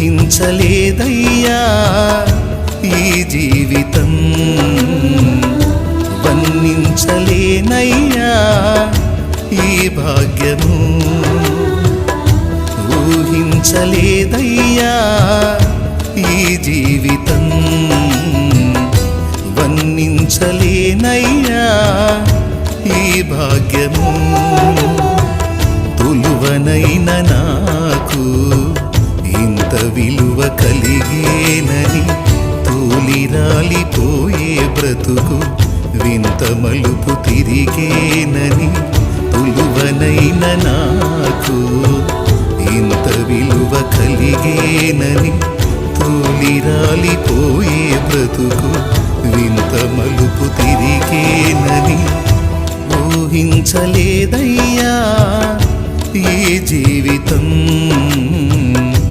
ఊహించలేదయ్యా ఈ జీవితం. వర్ణించలేనయ్యా ఈ భాగ్యము. ఊహించలేదయ్యా ఈ జీవితం. వర్ణించలేనయ్యా ఈ భాగ్యము. తులువనైన నాకు విలువ కలిగేనని తూలిరాలిపోయే బ్రతుకు వింత మలుపు తిరిగేనని తులువనైన నాకు ఇంత విలువ కలిగేనని తూలిరాలిపోయే బ్రతుకు వింత మలుపు తిరిగేనని ఊహించలేదయ్యా ఈ జీవితం